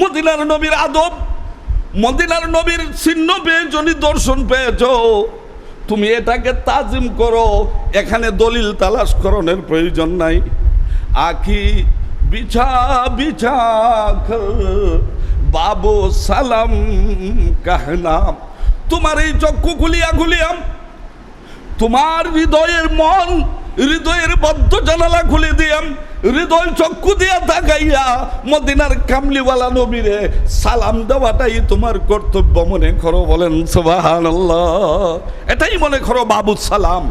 মদিনার নবীর আদব, মদিনার নবীর চিহ্ন পেয়েছ দর্শন পেয়েছ, তুমি এটাকে তাজিম করো। এখানে দলিল তালাশ করণের প্রয়োজন নাই। আখি, বিছা বিছা বাবু সালাম কাহনাম তোমার এই চক্ষু খুলিয়া খুলিয়াম তোমার হৃদয়ের মন হৃদয়ের বদ্ধ জানালা খুলে দিয়াম, হৃদয় চক্ষু দিয়া তাকাইয়া মদিনার কামলিওয়ালা নবীরে সালাম দেওয়াটাই তোমার কর্তব্য মনে করো বলেন সোবাহান এটাই মনে করো বাবু সালাম।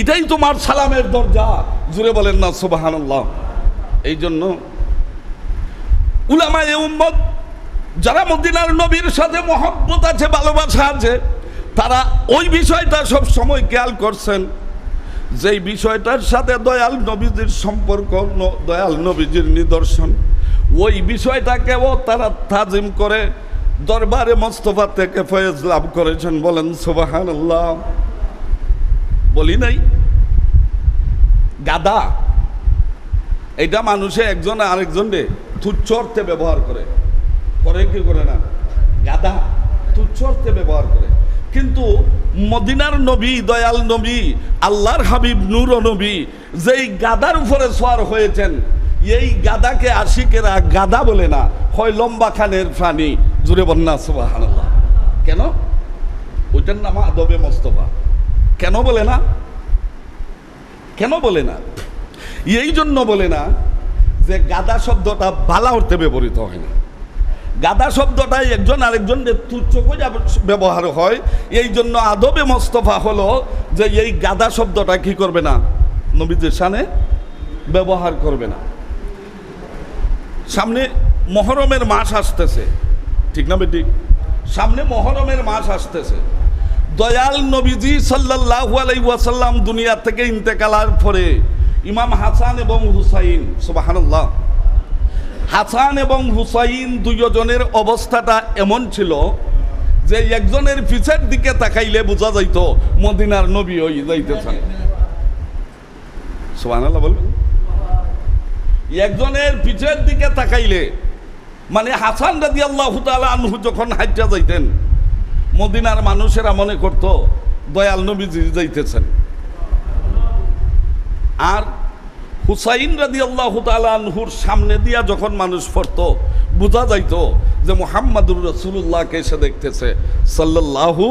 এটাই তোমার সালামের দরজা। জুড়ে বলেন না সোবাহান এই জন্য উলামায়ে উম্মত, যারা মদিনার নবীর সাথে মহব্বত আছে, ভালোবাসা আছে, তারা ওই বিষয়টা সব সময় খেয়াল করছেন। যেই বিষয়টার সাথে দয়াল নবীজির সম্পর্ক দয়াল নবীজির নিদর্শন, ওই বিষয়টাকেও তারা তাজিম করে দরবারে মোস্তফা থেকে ফয়েজ লাভ করেছেন। বলেন সুবাহান বলি নাই? গাদা। এটা মানুষে একজন আরেকজন রে তুচ্ছ অর্থে ব্যবহার করে। করে কি করে না? গাদা। তুচ্ছ অর্থে ব্যবহার করে। কিন্তু মদিনার নবী, দয়াল নবী, আল্লাহর হাবিব, নূর নবী, যেই গাদার উপরে সোয়ার হয়েছেন, এই গাদাকে আশিকেরা গাদা বলে না, হয় লম্বা খানের প্রাণী। জুড়ে বন্যা সুবহানাল্লাহ। কেন? ওইটার নাম আদবে মোস্তফা। কেন বলে না? কেন বলে না? এই জন্য বলে না যে গাদা শব্দটা বালা অর্থে ব্যবহৃত হয় না। গাদা শব্দটাই একজন আরেকজন তুচ্ছ ব্যবহার হয়। এই জন্য আদবে মোস্তফা হলো যে এই গাদা শব্দটা কি করবে না? নবীদের সানে ব্যবহার করবে না। সামনে মহরমের মাস আসতেছে। ঠিক না বেটি? সামনে মহরমের মাস আসতেছে। দয়াল নবীজি সাল্লাল্লাহু আলাইহি ওয়াসাল্লাম দুনিয়া থেকে ইন্তেকালার পরে ইমাম হাসান এবং হুসাইন, সুবহানাল্লাহ হাসান এবং হুসাইন দুজনের অবস্থাটা এমন ছিল যে একজনের পিছের দিকে তাকাইলে বোঝা যাইতো মদিনার নবী ওই যাইতেছেন। সুবহানাল্লাহ বলবেন? একজনের পিছের দিকে তাকাইলে মানে হাসান রাজি আল্লাহ আনহু যখন হাইটা যাইতেন, মদিনার মানুষেরা মনে করত, দয়াল নবীজি যাইতেছেন। আর হুসাইন রাজি আল্লাহ আনহুর সামনে দিয়া যখন মানুষ পড়ত বোঝা যাইত যে মোহাম্মদুর রসুল্লাহকে এসে দেখতেছে সাল্লাল্লাহু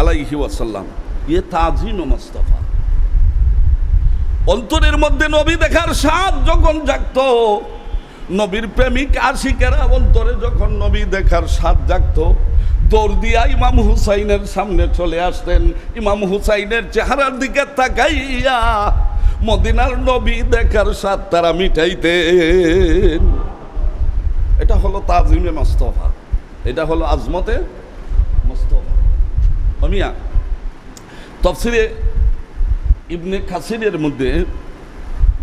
আলাইহি ওয়াসাল্লাম। ইয়ে তাজিন ও মোস্তফা। অন্তরের মধ্যে নবী দেখার স্বাদ যখন জাগত, নবীর প্রেমিক আশিকেরা অন্তরে যখন নবী দেখার স্বাদ জাগত, দৌড় দিয়া ইমাম হুসাইনের সামনে চলে আসতেন। ইমাম হুসাইনের চেহারার দিকে তাকাইয়া মদিনার নবী দেখার স্বাদ তারা মিটাইতেন। এটা হলো তাজিমে মোস্তফা। এটা হলো আজমতে মোস্তফা। তফসিরে ইবনে খাসিরের মধ্যে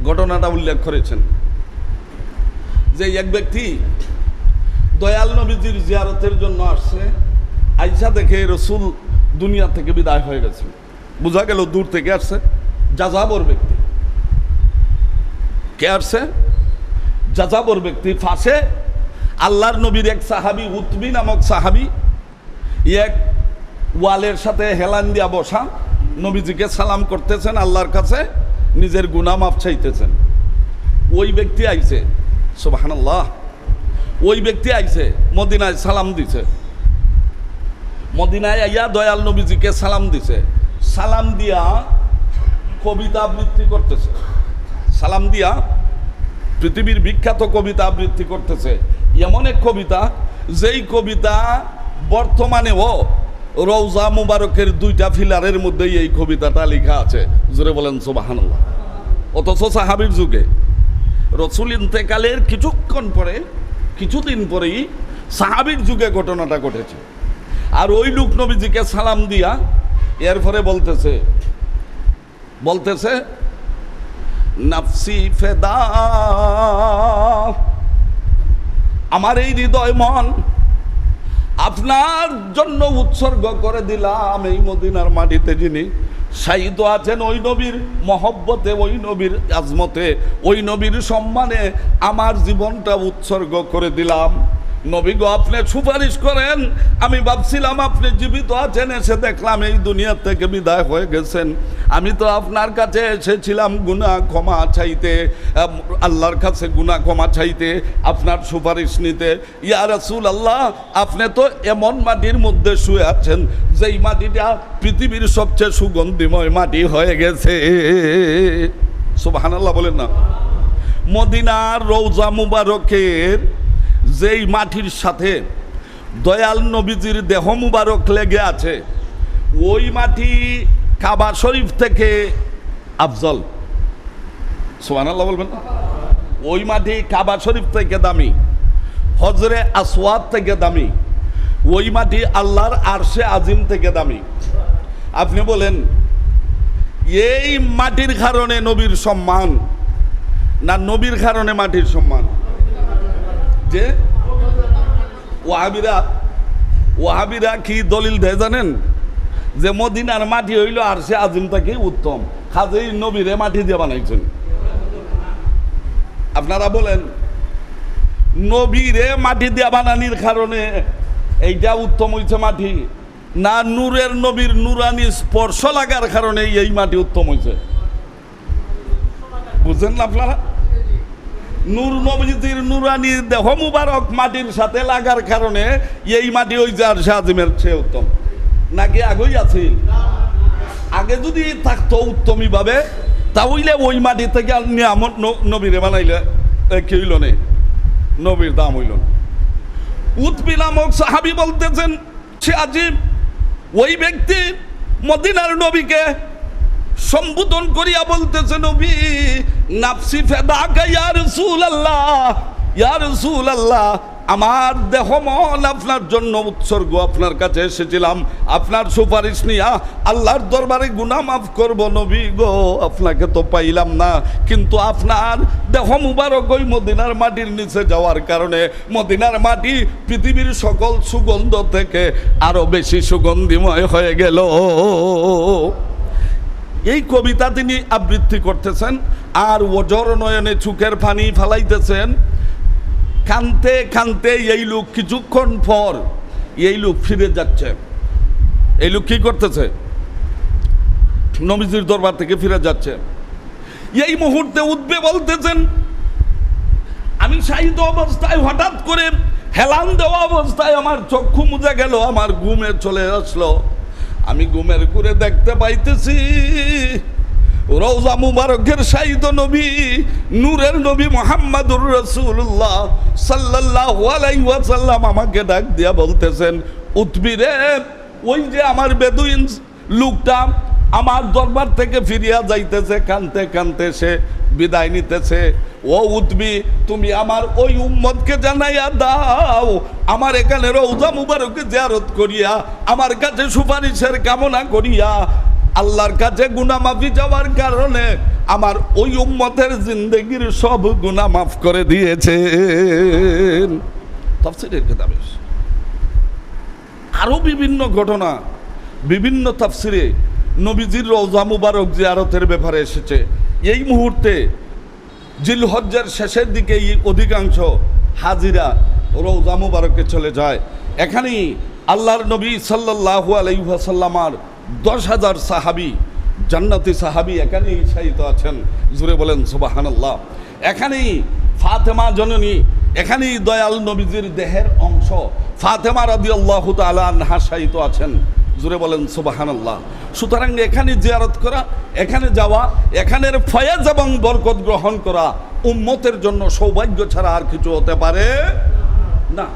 ঘটনাটা উল্লেখ করেছেন। যে এক ব্যক্তি দয়াল নবীজির জিয়ারতের জন্য আসছে, আইসা দেখে রসুল দুনিয়া থেকে বিদায় হয়ে গেছে। বোঝা গেল দূর থেকে আসছে যাযাবর ব্যক্তি কে যাযাবর ব্যক্তি ফাঁসে। আল্লাহর নবীর এক সাহাবি, উতবি নামক সাহাবি, এক ওয়ালের সাথে হেলান দিয়া বসা, নবীজিকে সালাম করতেছেন, আল্লাহর কাছে নিজের গুনাহ মাফ চাইতেছেন। ওই ব্যক্তি আইছে, সুবহানাল্লাহ, ওই ব্যক্তি আইছে, মদিনায় সালাম দিছে। মদিনায় আইয়া দয়াল নবীজিকে সালাম দিছে। সালাম দিয়া কবিতা আবৃত্তি করতেছে। সালাম দিয়া পৃথিবীর বিখ্যাত কবিতা আবৃত্তি করতেছে। এমন এক কবিতা, যেই কবিতা বর্তমানেও রৌজা মুবারকের দুইটা ফিলারের মধ্যেই এই কবিতাটা লেখা আছে। জোরে বলেন সোবাহান্লাহ অথচ সাহাবির যুগে রসুল ইন্তেকালের কিছুক্ষণ পরে, কিছুদিন পরেই সাহাবির যুগে ঘটনাটা ঘটেছে। আর ওই লোক নবীজিকে সালাম দিয়া এর পরে বলতেছে বলতেছে নাফসি ফেদা। আমার এই হৃদয় মন আপনার জন্য উৎসর্গ করে দিলাম এই মদিনার মাটিতে যিনি শাহিদ আছেন ওই নবীর মহব্বতে, ওই নবীর আজমতে, ওই নবীর সম্মানে আমার জীবনটা উৎসর্গ করে দিলাম। নবী গো, আপনি সুপারিশ করেন। আমি ভাবছিলাম আপনি জীবিত আছেন, এসে দেখলাম এই দুনিয়া থেকে বিদায় হয়ে গেছেন। আমি তো আপনার কাছে এসেছিলাম গুনাহ ক্ষমা চাইতে আল্লাহর কাছে গুনাহ ক্ষমা চাইতে, আপনার সুপারিশ নিতে। ইয়া রাসূল আল্লাহ আপনি তো এমন মাটির মধ্যে শুয়ে আছেন, যেই মাটিটা পৃথিবীর সবচেয়ে সুগন্ধিময় মাটি হয়ে গেছে। সুবহানাল্লাহ বলেন না। মদিনার রৌজা মুবারকের যেই মাটির সাথে দয়াল নবীজির দেহ মুবারক লেগে আছে, ওই মাটি কাবা শরীফ থেকে আফজল। সোহানাল্লাহ বলবেন ওই মাটি কাবা শরীফ থেকে দামি, হজরে আসওয়াদ থেকে দামি, ওই মাটি আল্লাহর আরশে আজিম থেকে দামি। আপনি বলেন, এই মাটির কারণে নবীর সম্মান না নবীর কারণে মাটির সম্মান? যে ওয়াহাবিরা ওয়াহাবিরা কি দলিল দেয় জানেন? যে মদিনার মাটি হইল আর সে আজিম থেকে উত্তম। খাজেই নবীরে মাটি দিয়ে বানাইছেন। আপনারা বলেন, নবীরে মাটি দিয়া বানানির কারণে এইটা উত্তম হইছে মাটি, না নূরের নবীর নুরানি স্পর্শ লাগার কারণে এই মাটি উত্তম হইছে? বুঝছেন না আপনারা? নূর নবীজির নুরানি দেহ মুবারক মাটির সাথে লাগার কারণে এই মাটি ওই যে আর শাহজিমের চেয়ে উত্তম। নাকি আগেই আছে আগে যদি থাকতো উত্তমই ভাবে তাহলে ওই মাটি থেকে আর নিয়ামত নবীরে বানাইলে কি হইল নে? নবীর দাম হইল না। উৎপি নামক সাহাবি বলতেছেন, সে আজিম, ওই ব্যক্তি মদিনার নবীকে সম্বোধন করিয়া বলতেছে নবী, নাফসি ফেদাকা ইয়া রাসূলুল্লাহ ইয়া রাসূলুল্লাহ, আমার দেহ মন আপনার জন্য উৎসর্গ, আপনার কাছে এসেছিলাম, আপনার সুপারিশ নিয়া আল্লাহর দরবারে গুনাহ মাফ করব নবী গো, আপনাকে তো পাইলাম না, কিন্তু আপনার দেহ মুবারক ওই মদিনার মাটির নিচে যাওয়ার কারণে মদিনার মাটি পৃথিবীর সকল সুগন্ধ থেকে আরও বেশি সুগন্ধিময় হয়ে গেল। এই কবিতা তিনি আবৃত্তি করতেছেন, আর ওজর নয়নে চুকের পানি ফালাইতেছেন। কানতে কানতে এই লোক কিছুক্ষণ পর এই লোক ফিরে যাচ্ছে। এই লোক কি করতেছে? নবীজির দরবার থেকে ফিরে যাচ্ছে। এই মুহূর্তে উঠবে বলতেছেন, আমি শাহিদ অবস্থায় হঠাৎ করে হেলান দেওয়া অবস্থায় আমার চক্ষু মুজে গেল, আমার ঘুমে চলে আসলো। আমি ঘুমের করে দেখতে পাইতেছি। রৌজা মুবারকের শাহিদ নবী, নূরের নবী মোহাম্মদুর রসুল্লাহ সাল্লাহ ওয়াসাল্লাম আমাকে ডাক দিয়া বলতেছেন উৎবিরে ওই যে আমার বেদুইন লোকটা আমার দরবার থেকে ফিরিয়া যাইতেছে, কানতে কানতে সে বিদায় নিতেছে। ও উঠবি তুমি আমার ওই উম্মদকে জানাইয়া দাও। আমার এখানে রৌজা মুবারকে জিয়ারত করিয়া, আমার কাছে সুপারিশের কামনা করিয়া, আল্লাহর কাছে গুনামাফি যাওয়ার কারণে আমার ওই উম্মতের জিন্দগির সব গুনাহ মাফ করে দিয়েছেন। তফসিলের কেতাবে আরও বিভিন্ন ঘটনা, বিভিন্ন তাফসিরে নবীজির রওজা মুবারক জিয়ারতের ব্যাপারে এসেছে। এই মুহূর্তে জিলহজ্জার শেষের দিকে অধিকাংশ হাজিরা রওজা মুবারকে চলে যায়। এখানেই আল্লাহর নবী সাল্লাল্লাহু আলাইহি ওয়াসাল্লামার দশ হাজার সাহাবি, জান্নাতি সাহাবি এখানেই শায়িত আছেন। জুড়ে বলেন, সুবাহানাল্লাহ। এখানেই ফাতেমা জননী, এখানেই দয়াল নবীজির দেহের অংশ। ফাতেমা রাদিয়াল্লাহু তাআলা আনহা শায়িত আছেন। জুড়ে বলেন, সুবাহানাল্লাহ। সুতরাং এখানে জিয়ারত করা, এখানে যাওয়া, এখানের ফয়েজ এবং বরকত গ্রহণ করা, উম্মতের জন্য সৌভাগ্য ছাড়া আর কিছু হতে পারে না।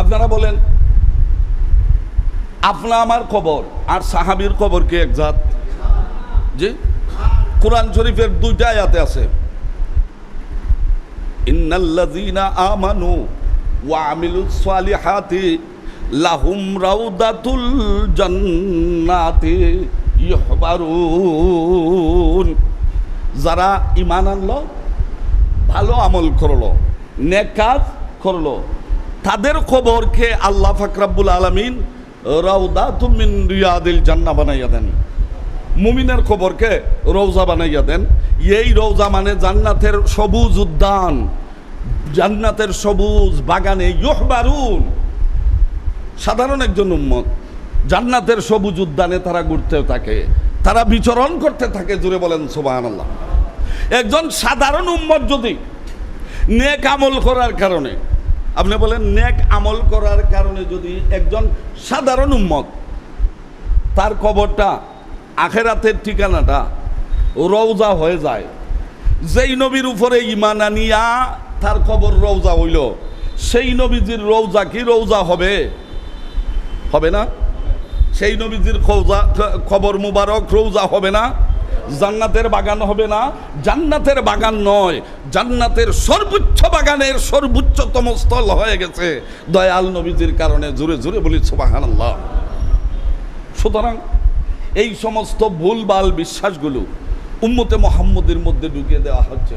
আপনারা বলেন, আপনা আমার কবর আর সাহাবির কবর কি এক জাত? জি? কোরআন শরীফের দুইটা আয়াতে আছে। ইন্নাল্লাযীনা আমানু ওয়া আমিলুস সালিহাতি লাহুম রাউদাতুল জান্নাতি ইহবারুন। যারা ঈমান আনলো, ভালো আমল করল, নেক কাজ করল, তাদের খবরকে আল্লাহ ফাকরাবুল আলমিন রাউদা তুমিন রিয়াদিল জান্না বানাইয়া দেন। মুমিনের খবরকে রৌজা বানাইয়া দেন। এই রৌজা মানে জান্নাতের সবুজ উদ্যান, জান্নাতের সবুজ বাগানে ইহবারুন। সাধারণ একজন উম্মত, জান্নাতের সবুজ উদ্যানে তারা ঘুরতে থাকে, তারা বিচরণ করতে থাকে, জুড়ে বলেন সোবাহান আল্লাহ একজন সাধারণ উম্মত যদি নেক আমল করার কারণে, আপনি বলেন নেক আমল করার কারণে যদি একজন সাধারণ উম্মত, তার কবরটা, আখেরাতের ঠিকানাটা রৌজা হয়ে যায়, যেই নবীর উপরে ইমান আনিয়া তার খবর রৌজা হইল, সেই নবীজির রৌজা কি রৌজা হবে? হবে না? সেই নবীজির খৌজা, খবর মুবারক, রৌজা হবে না। জান্নাতের বাগান হবে না। জান্নাতের বাগান নয়, জান্নাতের সর্বোচ্চ বাগানের সর্বোচ্চতম স্থল হয়ে গেছে। দয়াল নবীজির কারণে জুড়ে জুড়ে বলি সুবাহান সুতরাং এই সমস্ত ভুলবাল বিশ্বাসগুলো উম্মতে মোহাম্মদের মধ্যে ঢুকিয়ে দেওয়া হচ্ছে।